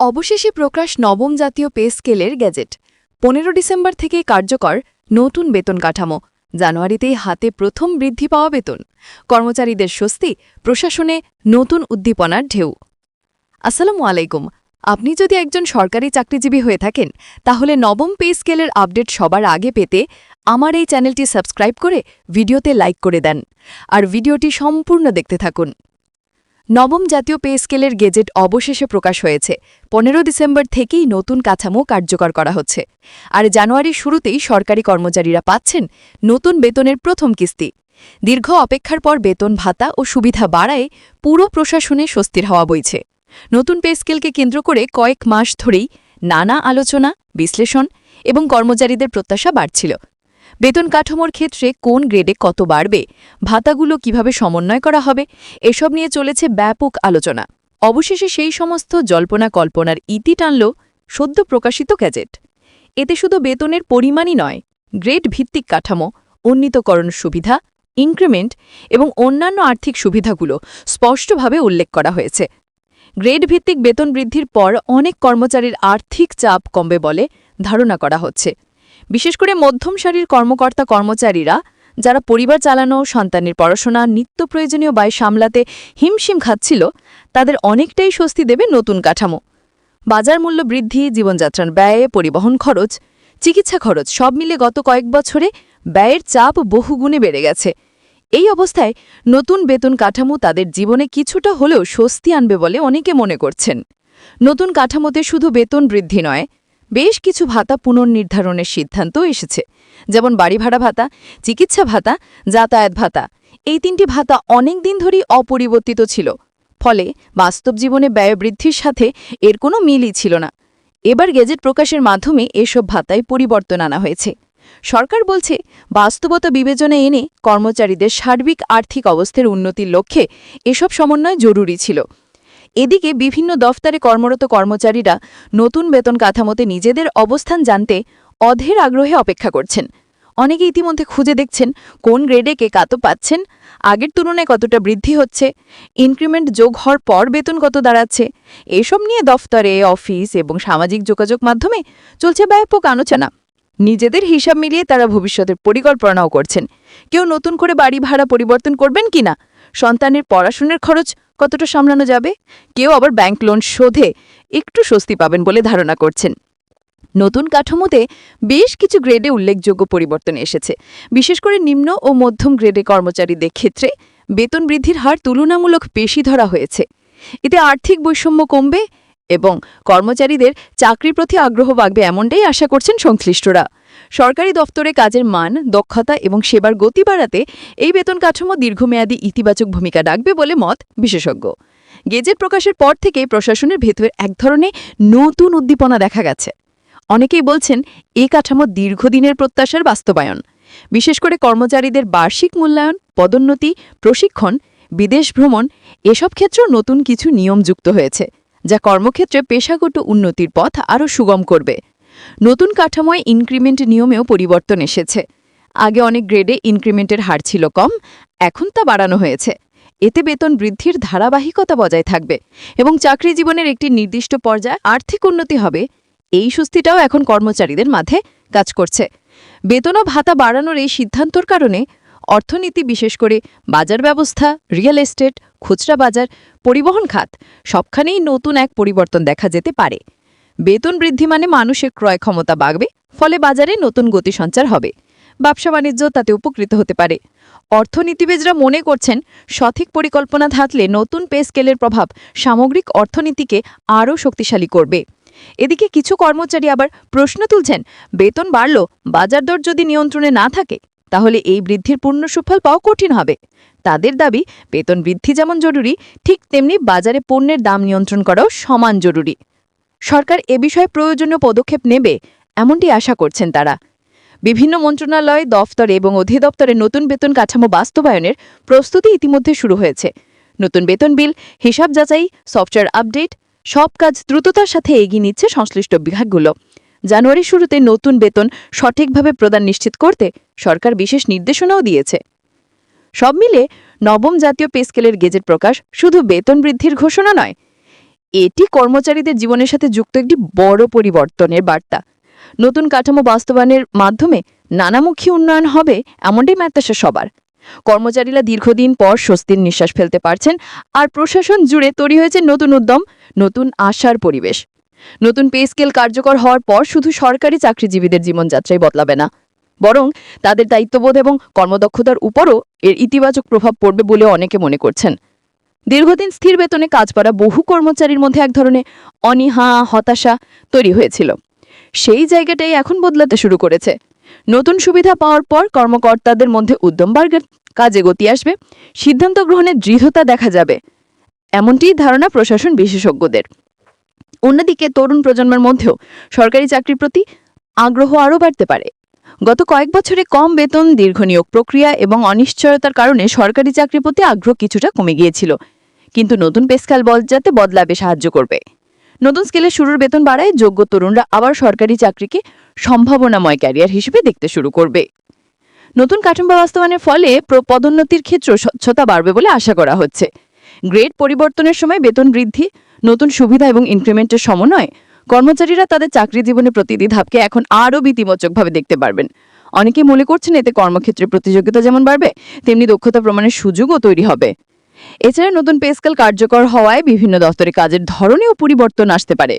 অবশেষে প্রকাশ নবম জাতীয় পে স্কেলের গ্যাজেট। পনেরো ডিসেম্বর থেকে কার্যকর নতুন বেতন কাঠামো। জানুয়ারিতেই হাতে প্রথম বৃদ্ধি পাওয়া বেতন। কর্মচারীদের স্বস্তি, প্রশাসনে নতুন উদ্দীপনার ঢেউ। আসসালামু আলাইকুম। আপনি যদি একজন সরকারি চাকরিজীবী হয়ে থাকেন, তাহলে নবম পে স্কেলের আপডেট সবার আগে পেতে আমার এই চ্যানেলটি সাবস্ক্রাইব করে ভিডিওতে লাইক করে দেন। আর ভিডিওটি সম্পূর্ণ দেখতে থাকুন। নবম জাতীয় পে স্কেলের গেজেট অবশেষে প্রকাশ হয়েছে। পনেরো ডিসেম্বর থেকেই নতুন কাঠামো কার্যকর করা হচ্ছে। আর জানুয়ারির শুরুতেই সরকারি কর্মচারীরা পাচ্ছেন নতুন বেতনের প্রথম কিস্তি। দীর্ঘ অপেক্ষার পর বেতন ভাতা ও সুবিধা বাড়ায় পুরো প্রশাসনে স্বস্তির হওয়া বইছে। নতুন পে স্কেলকে কেন্দ্র করে কয়েক মাস ধরেই নানা আলোচনা, বিশ্লেষণ এবং কর্মচারীদের প্রত্যাশা বাড়ছিল। বেতন কাঠামোর ক্ষেত্রে কোন গ্রেডে কত বাড়বে? ভাতাগুলো কীভাবে সমন্বয় করা হবে? এসব নিয়ে চলেছে ব্যাপক আলোচনা। অবশেষে সেই সমস্ত জল্পনা কল্পনার ইতি টানল সদ্য প্রকাশিত গ্যাজেট। এতে শুধু বেতনের পরিমাণই নয়, গ্রেড ভিত্তিক কাঠামো, উন্নীতকরণ সুবিধা, ইনক্রিমেন্ট এবং অন্যান্য আর্থিক সুবিধাগুলো স্পষ্টভাবে উল্লেখ করা হয়েছে। গ্রেড ভিত্তিক বেতন বৃদ্ধির পর অনেক কর্মচারীর আর্থিক চাপ কমবে বলে ধারণা করা হচ্ছে। বিশেষ করে মধ্যম সারির কর্মকর্তা কর্মচারীরা, যারা পরিবার চালানো, সন্তানের পড়াশোনা, নিত্য প্রয়োজনীয় ব্যয় সামলাতে হিমশিম খাচ্ছিল, তাদের অনেকটাই স্বস্তি দেবে নতুন কাঠামো। বাজার মূল্য বৃদ্ধি, জীবনযাত্রার ব্যয়ে পরিবহন খরচ, চিকিৎসা খরচ, সব মিলে গত কয়েক বছরে ব্যয়ের চাপ বহুগুণে বেড়ে গেছে। এই অবস্থায় নতুন বেতন কাঠামো তাদের জীবনে কিছুটা হলেও স্বস্তি আনবে বলে অনেকে মনে করছেন। নতুন কাঠামোতে শুধু বেতন বৃদ্ধি নয় বেশ কিছু ভাতা পুনর্নির্ধারণের সিদ্ধান্ত এসেছে। যেমন বাড়ি ভাড়া ভাতা, চিকিৎসা ভাতা, যাতায়াত ভাতা। এই তিনটি ভাতা অনেক দিন ধরেই অপরিবর্তিত ছিল। ফলে বাস্তব জীবনে ব্যয় বৃদ্ধির সাথে এর কোনো মিলই ছিল না। এবার গেজেট প্রকাশের মাধ্যমে এসব ভাতায় পরিবর্তন আনা হয়েছে। সরকার বলছে, বাস্তবতা বিবেচনায় এনে কর্মচারীদের সার্বিক আর্থিক অবস্থার উন্নতির লক্ষ্যে এসব সমন্বয় জরুরি ছিল। এদিকে বিভিন্ন দফতরে কর্মরত কর্মচারীরা নতুন বেতন কাঠামোতে নিজেদের অবস্থান জানতে অধের আগ্রহে অপেক্ষা করছেন। অনেকে ইতিমধ্যে খুঁজে দেখছেন কোন গ্রেডে কে কাত পাচ্ছেন, আগের তুলনায় কতটা বৃদ্ধি হচ্ছে, ইনক্রিমেন্ট যোগ হওয়ার পর বেতন কত দাঁড়াচ্ছে, এসব নিয়ে দফতরে, অফিস এবং সামাজিক যোগাযোগ মাধ্যমে চলছে ব্যাপক আলোচনা। নিজেদের হিসাব মিলিয়ে তারা ভবিষ্যতের পরিকল্পনাও করছেন। কেউ নতুন করে বাড়ি ভাড়া পরিবর্তন করবেন কিনা সন্তানের পড়াশোনার খরচ কতটা সামলানো যাবে? কেউ আবার ব্যাংক লোন শোধে একটু স্বস্তি পাবেন বলে ধারণা করছেন। নতুন কাঠামোতে বেশ কিছু গ্রেডে উল্লেখযোগ্য পরিবর্তন এসেছে। বিশেষ করে নিম্ন ও মধ্যম গ্রেডে কর্মচারীদের ক্ষেত্রে বেতন বৃদ্ধির হার তুলনামূলক বেশি ধরা হয়েছে। এতে আর্থিক বৈষম্য কমবে এবং কর্মচারীদের চাকরির প্রতি আগ্রহ বাড়বে এমনটাই আশা করছেন সংশ্লিষ্টরা। সরকারি দফতরে কাজের মান, দক্ষতা এবং সেবার গতি বাড়াতে এই বেতন কাঠামো দীর্ঘমেয়াদী ইতিবাচক ভূমিকা ডাকবে বলে মত বিশেষজ্ঞ। গেজেট প্রকাশের পর থেকে প্রশাসনের ভেতরে এক ধরনের নতুন উদ্দীপনা দেখা গেছে। অনেকেই বলছেন এই কাঠামো দীর্ঘদিনের প্রত্যাশার বাস্তবায়ন। বিশেষ করে কর্মচারীদের বার্ষিক মূল্যায়ন, পদোন্নতি, প্রশিক্ষণ, বিদেশ ভ্রমণ, এসব ক্ষেত্রেও নতুন কিছু নিয়ম যুক্ত হয়েছে। যা কর্মক্ষেত্রে পেশাগত উন্নতির পথ আরও সুগম করবে। নতুন কাঠামোয় ইনক্রিমেন্ট নিয়মেও পরিবর্তন এসেছে। আগে অনেক গ্রেডে ইনক্রিমেন্টের হার ছিল কম, এখন তা বাড়ানো হয়েছে। এতে বেতন বৃদ্ধির ধারাবাহিকতা বজায় থাকবে এবং চাকরি জীবনের একটি নির্দিষ্ট পর্যায়ে আর্থিক উন্নতি হবে। এই স্বস্তিটাও এখন কর্মচারীদের মাঝে কাজ করছে। বেতন ও ভাতা বাড়ানোর এই সিদ্ধান্তর কারণে অর্থনীতি, বিশেষ করে বাজার ব্যবস্থা, রিয়েল এস্টেট, খুচরা বাজার, পরিবহন খাত, সবখানেই নতুন এক পরিবর্তন দেখা যেতে পারে। বেতন বৃদ্ধি মানে মানুষের ক্রয় ক্ষমতা বাড়বে, ফলে বাজারে নতুন গতি সঞ্চার হবে। ব্যবসা বাণিজ্য তাতে উপকৃত হতে পারে। অর্থনীতিবিদরা মনে করছেন, সঠিক পরিকল্পনা থাকলে নতুন পে স্কেলের প্রভাব সামগ্রিক অর্থনীতিকে আরও শক্তিশালী করবে। এদিকে কিছু কর্মচারী আবার প্রশ্ন তুলছেন, বেতন বাড়ল, বাজার দর যদি নিয়ন্ত্রণে না থাকে তাহলে এই বৃদ্ধির পূর্ণ সুফল পাওয়া কঠিন হবে। তাদের দাবি, বেতন বৃদ্ধি যেমন জরুরি, ঠিক তেমনি বাজারে পণ্যের দাম নিয়ন্ত্রণ করাও সমান জরুরি। সরকার এ বিষয়ে প্রয়োজনীয় পদক্ষেপ নেবে, এমনটি আশা করছেন তারা। বিভিন্ন মন্ত্রণালয়, দফতর এবং অধিদপ্তরে নতুন বেতন কাঠামো বাস্তবায়নের প্রস্তুতি ইতিমধ্যে শুরু হয়েছে। নতুন বেতন বিল, হিসাব যাচাই, সফটওয়্যার আপডেট, সব কাজ দ্রুততার সাথে এগিয়ে নিচ্ছে সংশ্লিষ্ট বিভাগগুলো। জানুয়ারির শুরুতে নতুন বেতন সঠিকভাবে প্রদান নিশ্চিত করতে সরকার বিশেষ নির্দেশনাও দিয়েছে। সব মিলে নবম জাতীয় পে স্কেলের গেজেট প্রকাশ শুধু বেতন বৃদ্ধির ঘোষণা নয়, এটি কর্মচারীদের জীবনের সাথে যুক্ত একটি বড় পরিবর্তনের বার্তা। নতুন কাঠামো বাস্তবায়নের মাধ্যমে নানামুখী উন্নয়ন হবে এমনটাই ম্যাত্তাসা সবার। কর্মচারীরা দীর্ঘদিন পর স্বস্তির নিঃশ্বাস ফেলতে পারছেন আর প্রশাসন জুড়ে তৈরি হয়েছে নতুন উদ্যম, নতুন আশার পরিবেশ। নতুন পে স্কেল কার্যকর হওয়ার পর শুধু সরকারি চাকরিজীবীদের জীবনযাত্রাই বদলাবে না, বরং তাদের দায়িত্ববোধ এবং কর্মদক্ষতার উপরও এর ইতিবাচক প্রভাব পড়বে বলে অনেকে মনে করছেন। দীর্ঘদিন স্থির বেতনে কাজ করা বহু কর্মচারীর মধ্যে এক ধরনের অনীহা, হতাশা তৈরি হয়েছিল। সেই জায়গাটাই এখন বদলাতে শুরু করেছে। নতুন সুবিধা পাওয়ার পর কর্মকর্তাদের মধ্যে উদ্যম বার্গের কাজে গতি আসবে, সিদ্ধান্ত গ্রহণের দৃঢ়তা দেখা যাবে এমনটি ধারণা প্রশাসন বিশেষজ্ঞদের। অন্যদিকে তরুণ প্রজন্মের মধ্যেও সরকারি চাকরির প্রতি আগ্রহ আরও বাড়তে পারে। গত কয়েক বছরে কম বেতন, দীর্ঘ নিয়োগ প্রক্রিয়া এবং অনিশ্চয়তার কারণে সরকারি চাকরির প্রতি আগ্রহ কিছুটা কমে গিয়েছিল। কিন্তু নতুন পেস্কাল বল যাতে বদলাবে সাহায্য করবে। নতুন স্কেলে শুরুর বেতন বাড়ায় যোগ্য তরুণরা আবার সরকারি চাকরিকে সম্ভাবনাময় ক্যারিয়ার হিসেবে দেখতে শুরু করবে। নতুন কাঠামো বাস্তবায়নের ফলে পদোন্নতির ক্ষেত্র স্বচ্ছতা বাড়বে বলে আশা করা হচ্ছে। গ্রেড পরিবর্তনের সময় বেতন বৃদ্ধি নতুন সুবিধা এবং ইনক্রিমেন্টের সমন্বয়, কর্মচারীরা তাদের চাকরি জীবনের প্রতিটি ধাপকে এখন আরও ভীতিমোচকভাবে দেখতে পারবেন। অনেকে মনে করছেন এতে কর্মক্ষেত্রে প্রতিযোগিতা যেমন বাড়বে, তেমনি দক্ষতা প্রমাণের সুযোগও তৈরি হবে। এছাড়া নতুন পেস্কাল কার্যকর হওয়ায় বিভিন্ন দপ্তরে কাজের ধরনেও পরিবর্তন আসতে পারে।